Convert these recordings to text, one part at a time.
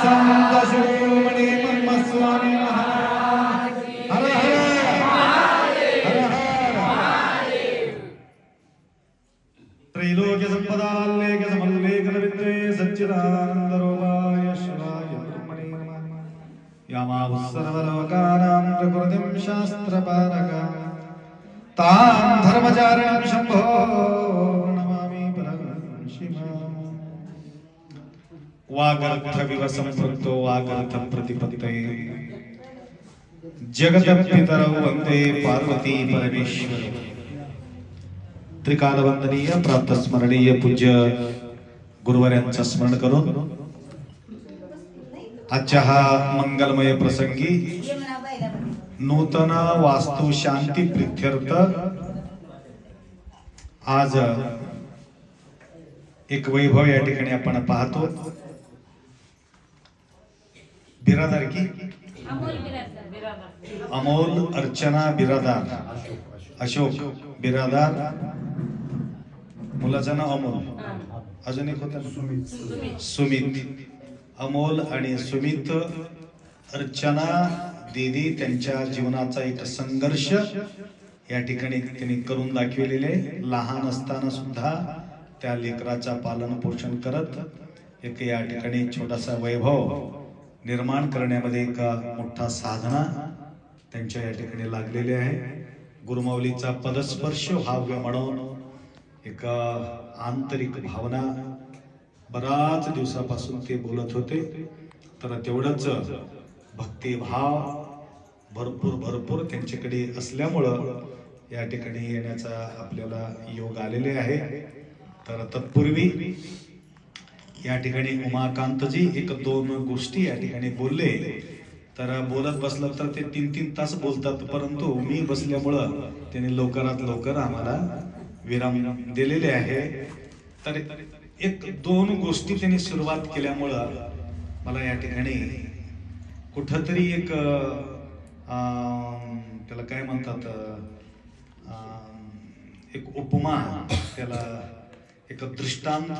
संत शिरोमणी ब्रह्मस्वामी महाराज। हर हर। हर हर। त्रैलोक्य संपदाल्लेख समल्लेखन विद्वे सच्चिदानंद रूपाय शिवाय ब्रह्मणे नमः। यामावः सर्वलोकानां प्रकृतिं शास्त्रपारका तां धर्मचारिणं शम्भो। वागर्थविव सम्पृक्तो वागर्थ प्रतिपत्तये जगतपितरौ वन्दे पार्वती परमेश्वर। त्रिकालवंदनीय प्राप्त स्मरणीय पूज्य गुरुवार्यांचं स्मरण करून आजच्या हा मंगलमय प्रसंगी नूतन वास्तू शांती प्रित्यर्थ आज एक वैभव या ठिकाणी आपण पाहतो. बिरादार की? अमोल अर्चना बिरादार. अशोक बिरादार. मुलाचं नाव अमोल. अजून एक होतं ना? सुमित. अमोल आणि सुमित अर्चना दीदी त्यांच्या जीवनाचा एक संघर्ष या ठिकाणी त्यांनी करून दाखविलेले. लहान असताना सुद्धा त्या लेकराचा पालन पोषण करत एक या ठिकाणी छोटासा वैभव निर्माण करण्यामध्ये एक मोठा साधना त्यांच्या या ठिकाणी लागलेली आहे. गुरुमाऊलीचा पदस्पर्श व्हाव्य म्हणून एक आंतरिक भावना बराच दिवसापासून ते बोलत होते. तर तेवढंच भक्तिभाव भरपूर भरपूर त्यांच्याकडे असल्यामुळं या ठिकाणी येण्याचा आपल्याला योग आलेले आहे. तर तत्पूर्वी या ठिकाणी उमाकांतजी एक दोन गोष्टी या ठिकाणी बोलले. तर बोलत बसलं तर ते तीन तीन तास बोलतात परंतु मी बसल्यामुळं त्यांनी लवकरात लवकर आम्हाला विराम दिलेले आहे. तर एक दोन गोष्टी त्यांनी सुरुवात केल्यामुळं मला या ठिकाणी कुठंतरी एक त्याला काय म्हणतात एक उपमा त्याला एक दृष्टांत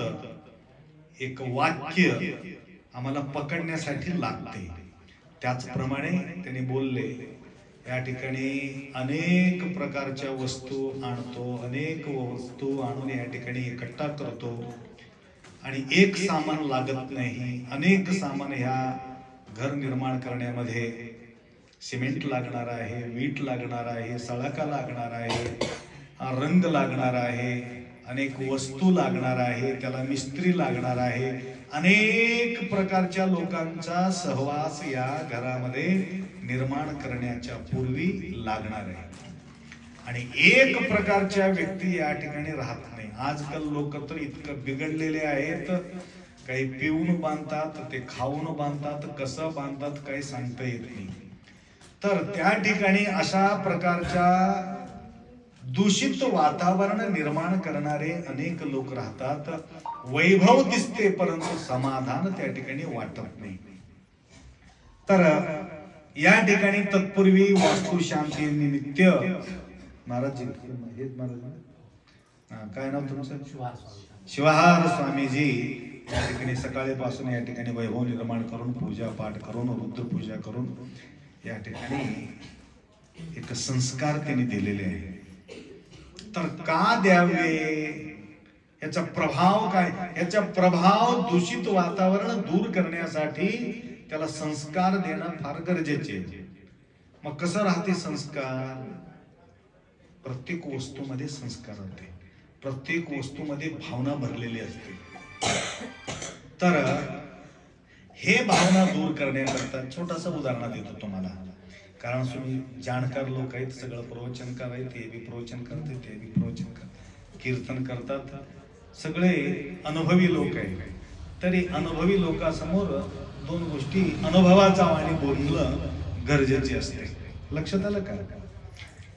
एक वाक्य आम्हाला पकडण्यासाठी लागते. त्याचप्रमाणे त्यांनी बोलले या ठिकाणी अनेक प्रकारच्या वस्तू आणतो अनेक वस्तू आणून या ठिकाणी इकट्ठा करतो. आणि एक सामान लागत नाही अनेक सामान ह्या घर निर्माण करण्यामध्ये. सिमेंट लागणार आहे वीट लागणार आहे सळका लागणार आहे रंग लागणार आहे. अनेक वस्तू लागणार आहे त्याला मिस्त्री लागणार आहे. अनेक प्रकारच्या लोकांचा सहवास या घरामध्ये निर्माण करण्याच्या पूर्वी लागणार आहे. आणि एक प्रकारच्या व्यक्ती या ठिकाणी राहत नाही. आजकाल लोक तर इतकं बिघडलेले आहेत. काही पिऊन बांधतात ते खाऊन बांधतात कसं बांधतात काही सांगता येत नाही. तर त्या ठिकाणी अशा प्रकारच्या दूषित वातावरण निर्माण करणारे अनेक लोक राहतात. वैभव दिसते परंतु समाधान त्या ठिकाणी वाटत नाही. तर या ठिकाणी तत्पूर्वी वास्तुशांती निमित्त महाराज काय नाव तुमचं? शिवहार स्वामीजी या ठिकाणी सकाळीपासून या ठिकाणी वैभव निर्माण करून पूजा पाठ करून रुद्रपूजा करून या ठिकाणी एक संस्कार त्यांनी दिलेले आहे. तर का द्यावे? याचा प्रभाव काय? याचा प्रभाव दूषित वातावरण दूर करण्यासाठी त्याला संस्कार देणं फार गरजेचे आहे. मग कसं राहते संस्कार? प्रत्येक वस्तूमध्ये संस्कार होते प्रत्येक वस्तूमध्ये भावना भरलेली असते. तर हे भावना दूर करण्याकरता छोटासा उदाहरण देतो तुम्हाला. कारण तुम्ही जाणकार लोक आहेत सगळं प्रवचनकार आहेत ते बी प्रवचन करते ते बी प्रवचन करतात. कीर्तन करतात. सगळे अनुभवी लोक आहेत. तरी अनुभवी लोकांसमोर दोन गोष्टी अनुभवाचा आणि बोलणं गरजेचे असते. लक्षात आलं का?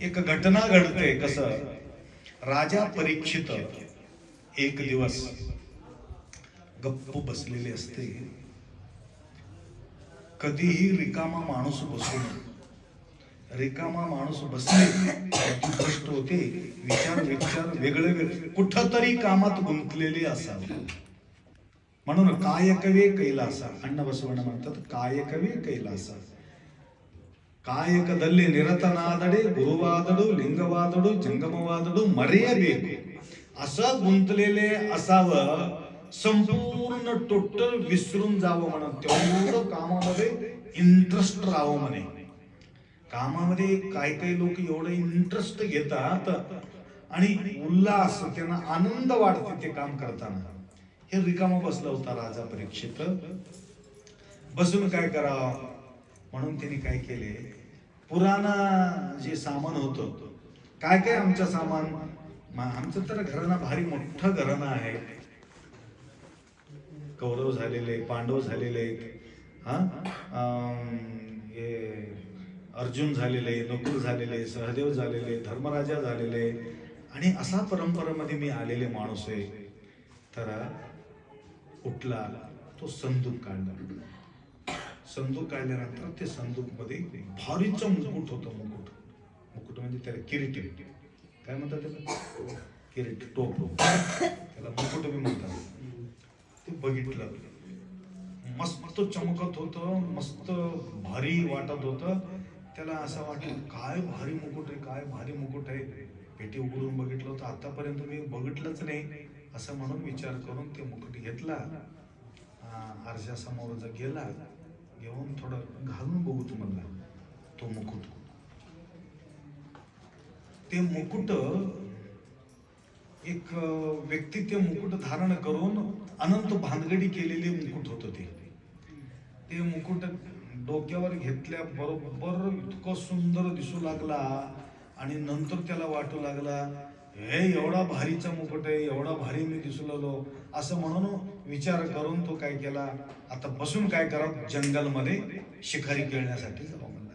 एक घटना घडते कसं? राजा परीक्षित एक दिवस गप्प बसलेली असते. कधीही रिकामा माणूस बसू नये रिकामा माणूस बसले त्याची गोष्ट होते विचार विचार वेगळे वेगळे. कुठंतरी कामात गुंतलेले असावे. म्हणून कायकवे कैलासा अण्ण बसवण म्हणतात कायकवे कैलासा. ಕಾಯಕದಲ್ಲಿ ನಿರತನಾದಡೆ ಗುರುವಾದಡು ಲಿಂಗವಾದಡು ಜಂಗಮವಾದಡು ಮರೆಯಬೇಕು असं गुंतलेले असावं संपूर्ण टोटल विसरून जावं म्हणून. तेवढं कामामध्ये इंटरेस्ट राहावं म्हणे. कामामध्ये काही काही लोक एवढं इंटरेस्ट घेतात आणि उल्हास त्यांना आनंद वाटते ते काम करताना. हे रिकामा बसला होता राजा परीक्षित. बसून काय करावं? म्हणून त्यांनी काय केले? पुराणा जे सामान होतं काय काय आमचं सामान? आमचं तर घराणा भारी मोठं घराणं आहे. कौरव झालेले पांडव झालेले हा? हे अर्जुन झालेले नकुल झालेले सहदेव झालेले धर्मराजा झालेले. आणि असा परंपरेमध्ये मी आलेले माणूस आहे. तर उठला तो संदूक काढला. संदूक काढल्यानंतर ते संदूकमध्ये भारीचं मुकुट होतं मुकुट. मुकुट म्हणजे त्याला किरीट काय म्हणतात त्याला? किरीट टोप. त्याला मुकुट बी म्हणतात. ते बघितलं. मस्त चमकत होतं मस्त भारी वाटत होतं. त्याला असं वाटलं काय भारी मुकुट आहे काय भारी मुकुट आहे. पेटी उघडून बघितलं होतं आतापर्यंत मी बघितलंच नाही. असं म्हणून विचार करून ते मुकुट घेतला. आरशासमोर जर गेला घेऊन थोडं घालून बघू तुम्हाला तो मुकुट. ते मुकुट एक व्यक्ती ते मुकुट धारण करून अनंत भानगडी केलेले मुकुट होत ते. ते मुकुट डोक्यावर घेतल्या बरोबर इतकं सुंदर दिसू लागला आणि नंतर त्याला वाटू लागला हे एवढा भारीचा मुकुट आहे एवढा भारी मी दिसू लागलो. असं म्हणून विचार करून तो काय केला आता बसून काय करा जंगलमध्ये शिकारी खेळण्यासाठी जाऊ म्हणला.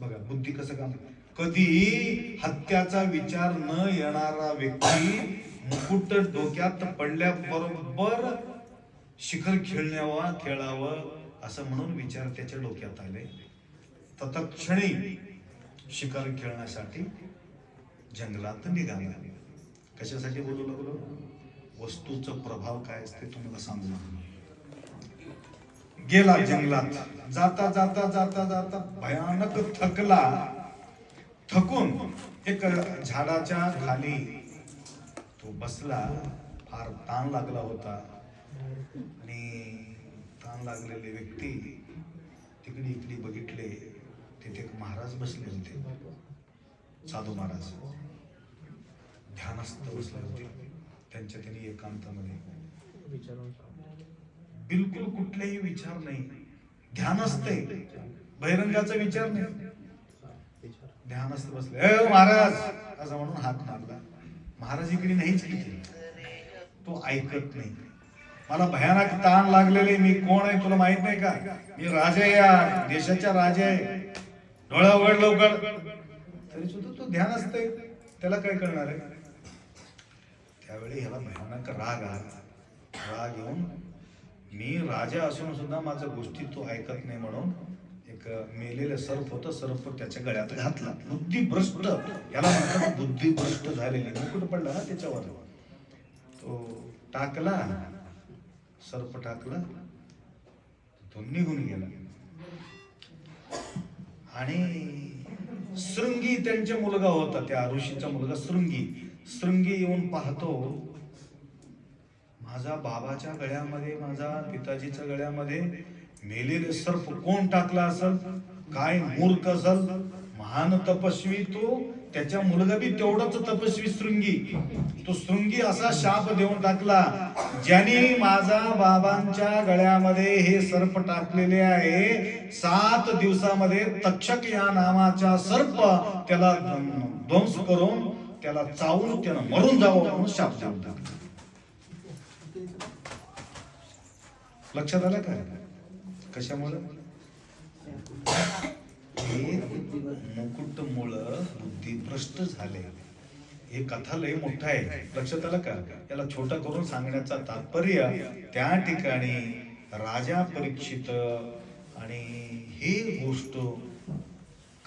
बघा बुद्धी कसं काम कधी हत्याचा विचार न येणारा व्यक्ती मुकुट डोक्यात पडल्याबरोबर शिखर खेळण्यावा खेळावं असं म्हणून विचार त्याच्या डोक्यात आले. तत्क्षणी शिकार खेळण्यासाठी जंगलात निघाला. कशासाठी बोलू लागलो? वस्तूचा प्रभाव काय असते तुम्हाला सांगू गेला जंगलात. जाता जाता जाता जाता भयानक थकला. थकून एक झाडाच्या खाली तो बसला. फार ताण लागला होता. आणि ताण लागलेले व्यक्ती तिकडे इकडे बघितले तिथे एक महाराज बसले होते. साधू महाराज. ध्यानस्थ बसले होते. त्यांच्या त्यांनी एकांतामध्ये बिलकुल कुठलेही विचार नाही. ध्यानस्थ आहे. बहिरंगाचा विचार नाही. ध्यानस्थ बसले. "ए, महाराज! असं म्हणून हात मारला. महाराज इकडे नाहीच किती तो ऐकत नाही. मला भयानक ताण लागलेले मी कोण आहे तुला माहीत नाही का? मी राजा आहे या देशाच्या राजा आहे. डोळा उघड लवकर. तरी सुद्धा तो ध्यान असते त्याला काय करणार आहे? त्यावेळी ह्याला भयानक राग आला. राग येऊन मी राजा असून सुद्धा माझ्या गोष्टी तो ऐकत नाही म्हणून एक मेलेलं सर्फ होतं सर्फ त्याच्या गळ्यात घातला. बुद्धिभ्रष्ट. याला म्हणतात बुद्धिभ्रष्ट झालेली. मुकुट पडला ना त्याच्यावर. तो टाकला. सर्प टाकला तो निघून गेला. आणि शृंगी त्यांचा मुलगा होता त्या ऋषीचा मुलगा शृंगी. शृंगी येऊन पाहतो माझा बाबाच्या गळ्यामध्ये माझा पिताजीच्या गळ्यामध्ये मेलेले सर्प कोण टाकला असल? काय मूर्ख असल? महान तपस्वी तो त्याच्या मुलगा बी तेवढाच तपस्वी शृंगी. तो शृंगी असा शाप देऊन टाकला ज्याने माझा बाबांच्या गळ्यामध्ये हे सर्प टाकलेले आहे. सात दिवसामध्ये तक्षक या नावाचा सर्प त्याला ध्वंस करून त्याला चावून त्यानं मरून जावं म्हणून शाप देऊन टाकला. लक्षात आलं काय? कशामुळे? हे मुकुटमुळ बुद्धी भ्रष्ट झाले. हे कथा लय मोठा आहे. लक्षात आलं का? याला छोटा करून सांगण्याचा तात्पर्य त्या ठिकाणी राजा परीक्षित आणि हे गोष्ट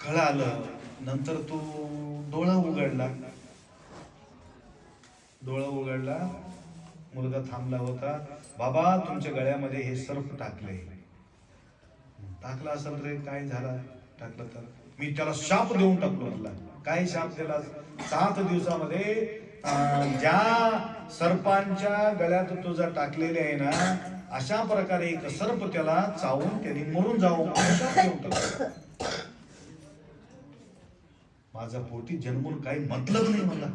कळालं. नंतर तो डोळा उघडला. डोळा उघडला. मुलगा थांबला होता. बाबा तुमच्या गळ्यामध्ये हे सर्फ टाकले टाकला असेल रे काय झाला? टाकलं तर. मी त्याला शाप देऊन टाकलो म्हटला. काय शाप दिला? सात दिवसामध्ये ज्या सर्पांच्या गळ्यात तुझा टाकलेले आहे ना अशा प्रकारे एक सर्प त्याला चावून त्याने मरून जावं देऊन माझा पोटी जन्मून काही मतलब नाही मला.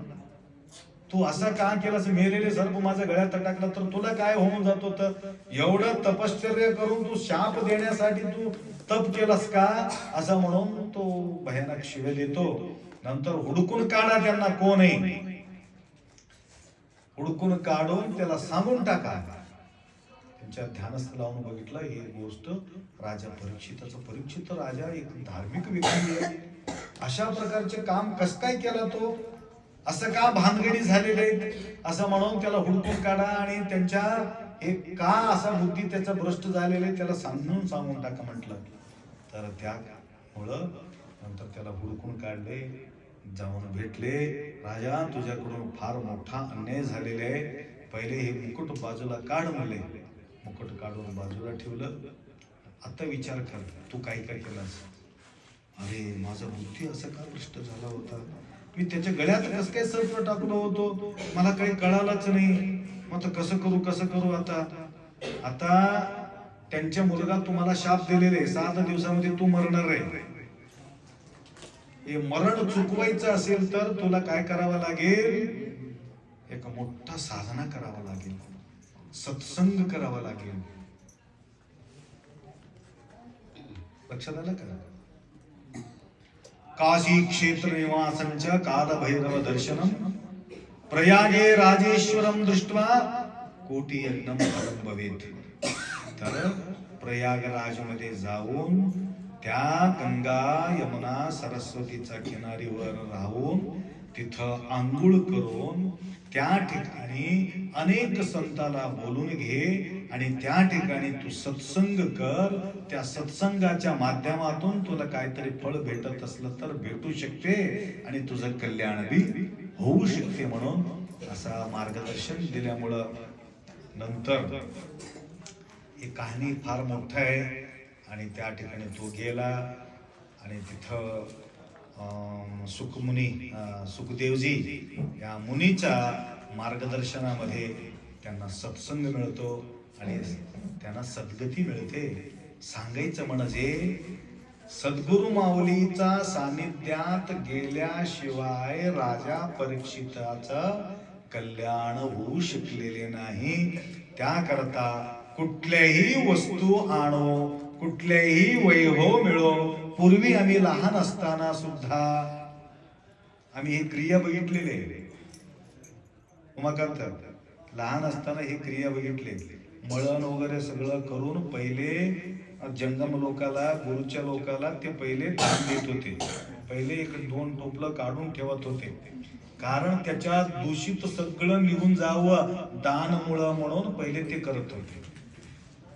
तू असं का केलास? मेलेले सर्प माझ्या गळ्यात टाकला तर तुला काय होऊन जातो तर? एवढं तपश्चर्य करून तू शाप देण्यासाठी तू तप केलास का? असं म्हणून तो भयानक शिवे देतो नंतर हुडकून काढा त्यांना कोण. आहे हुडकून काढून त्याला सांगून टाका. त्यांच्या ध्यानस्थ लावून बघितलं ही गोष्ट राजा परीक्षिताचं. परीक्षित राजा एक धार्मिक व्यक्ती आहे. अशा प्रकारचे काम कस काय केला तो? असं का भानगडी झालेले आहेत? असं म्हणून त्याला हुडकून काढा आणि त्यांच्या हे का असा बुद्धी त्याचा भ्रष्ट झालेले आहे, त्याला सांगून सांगून टाका म्हटलं. तर त्यामुळं नंतर त्याला हुडकून काढले जाऊन भेटले. राजा तुझ्याकडून फार मोठा अन्याय झालेला आहे. पहिले हे मुकुट बाजूला काढ म्हणले मुकुट काढून बाजूला ठेवलं. आता विचार कर तू काय काय केलास? अरे माझा बुद्धी असं का भ्रष्ट झाला होता? मी त्याच्या गळ्यात कसं काय सर्प टाकलो होतो? मला काही कळालंच नाही. मग कसं करू कसं करू आता? आता त्यांच्या मुलगा तुम्हाला शाप दिलेले सात दिवसामध्ये तू मरणार आहे. हे मरण चुकवायचं असेल तर तुला काय करावं लागेल? एक मोठा साधना करावा लागेल. सत्संग करावा लागेल. लक्षात आलं का? काशी क्षेत्र निवासंच कालभैरव दर्शनम प्रयागे राजेश्वरम दृष्ट्वा कोटी यज्ञम फलम भवेत तर प्रयागराजमध्ये जाऊन त्या गंगा यमुना सरस्वतीच्या किनारीवर राहून तिथं आंघोळ करून त्या ठिकाणी अनेक संताला बोलून घे आणि त्या ठिकाणी तू सत्संग कर. त्या सत्संगाच्या माध्यमातून तुला काहीतरी फळ भेटत असलं तर भेटू शकते आणि तुझं कल्याण बी होऊ शकते म्हणून असा मार्गदर्शन दिल्यामुळं नंतर ही कहाणी फार मोठं आहे आणि त्या ठिकाणी तो गेला आणि तिथं सुखमुनी सुखदेवजी या मुनीच्या मार्गदर्शनामध्ये त्यांना सत्संग मिळतो आणि त्यांना सद्गती मिळते. सांगायचं म्हणजे सद्गुरु माऊलीचा सानिध्यात गेल्याशिवाय राजा परीक्षिताचं कल्याण होऊ शकलेले नाही. त्याकरता कुठल्याही वस्तू आणो कुठलेही वैभव मिळो पूर्वी आम्ही लहान असताना सुद्धा आम्ही हे क्रिया बघितलेले उमाकांत लहान असताना हे क्रिया बघितले मळण वगैरे सगळं करून पहिले जंगम लोकाला गुरुच्या लोकाला ते पहिले दान देत होते. पहिले एक दोन टोपलं काढून ठेवत होते. कारण त्याच्यात दूषित सगळं निघून जावं दान मुळं म्हणून पहिले ते करत होते.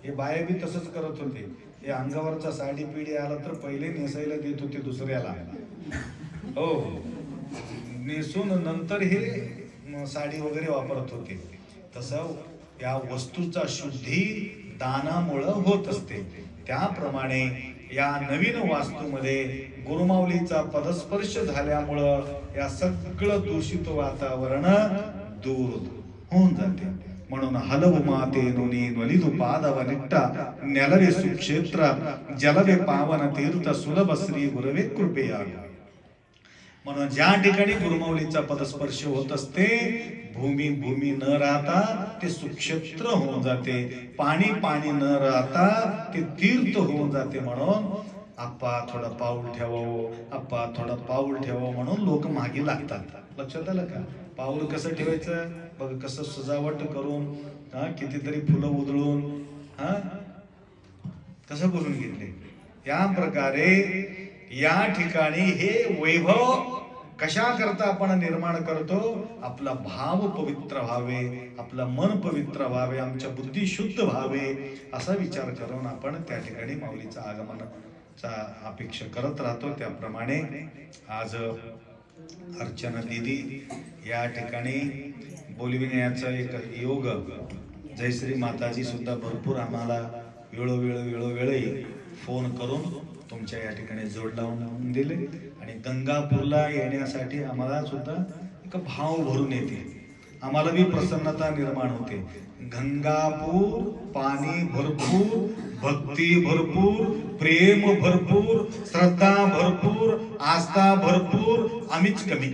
हे बाया बी तसंच करत होते. हे अंगावरचा साडी पिढी आला तर पहिले नेसायला देत होते दुसऱ्याला. हो हो. नेसून नंतर हे साडी वगैरे वापरत होते. तसं या वस्तूचा शुद्धी दानामुळं होत असते. त्याप्रमाणे या नवीन वास्तूमध्ये गुरुमाऊलीचा पदस्पर्श झाल्यामुळं या सगळं दूषित वातावरण दूर होऊन जाते. म्हणून ಹಲವು ಮಾತೇನು ನೀನು ಒಲಿದು ಪಾದವನಿಟ್ಟ ನೆಲವೇ ಸುಕ್ಷೇತ್ರ ಜಲವೇ ಪಾವನ ತೀರ್ಥ सुलभ श्री गुरवे कृपया म्हणून ज्या ठिकाणी गुरुमौलीचा पदस्पर्श होत असते भूमी भूमी न राहता ते सुक्षेत्र होऊन जाते पाणी पाणी न राहता ते तीर्थ होऊन जाते म्हणून आप्पा थोडं पाऊल ठेवावं आप्पा थोडं पाऊल ठेवावं म्हणून लोक मागे लागतात. लक्षात आलं का? पाऊल कसं ठेवायचं? बघ कसं सजावट करून हा कितीतरी फुलं उधळून हा कसं करून घेतले? या प्रकारे या ठिकाणी हे वैभव कशा करता आपण निर्माण करतो? आपला भाव पवित्र व्हावे आपलं मन पवित्र व्हावे आमच्या बुद्धी शुद्ध व्हावे असा विचार करून आपण त्या ठिकाणी माऊलीचा आगमनाचा अपेक्षा करत राहतो. त्याप्रमाणे आज अर्चना दिदी या ठिकाणी बोलविण्याचा एक योग जयश्री माताजी सुद्धा भरपूर आम्हाला वेळोवेळ वेळोवेळी फोन करून तुमच्या या ठिकाणी जोड लावून दिले. आणि गंगापूरला येण्यासाठी आम्हाला सुद्धा एक भाव भरून येते. आम्हाला बी प्रसन्नता निर्माण होते. गंगापूर पाणी भरपूर भक्ती भरपूर प्रेम भरपूर श्रद्धा भरपूर आस्था भरपूर आम्हीच कमी.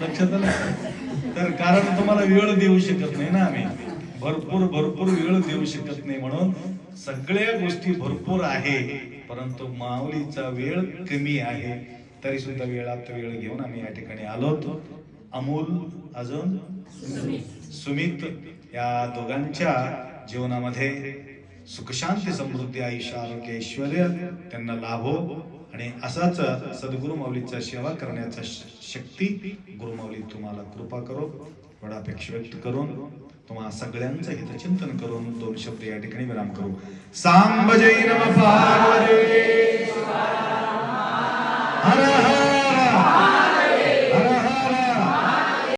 लक्षात आलं? तर कारण तुम्हाला वेळ देऊ शकत नाही ना आम्ही. भरपूर भरपूर वेळ देऊ शकत नाही म्हणून सगळ्या गोष्टी भरपूर आहे परंतु माऊलीचा वेळ कमी आहे. तरी सुद्धा वेळात वेळ घेऊन आम्ही या ठिकाणी आलो अमोल अजून? सुमित या दोघांच्या जीवनामध्ये सुखशांती समृद्धी आयुष्य आरोग्य ऐश्वर त्यांना लाभो. आणि असाच सद्गुरु माऊलीचा सेवा करण्याचा श- शक्ती गुरुमाऊली तुम्हाला कृपा करो एवढा अपेक्षा व्यक्त करून तुम्हा सगळ्यांचं हितचिंतन करून दोन शब्द या ठिकाणी विराम करू. सांब जय नम पार्वती! हर हर!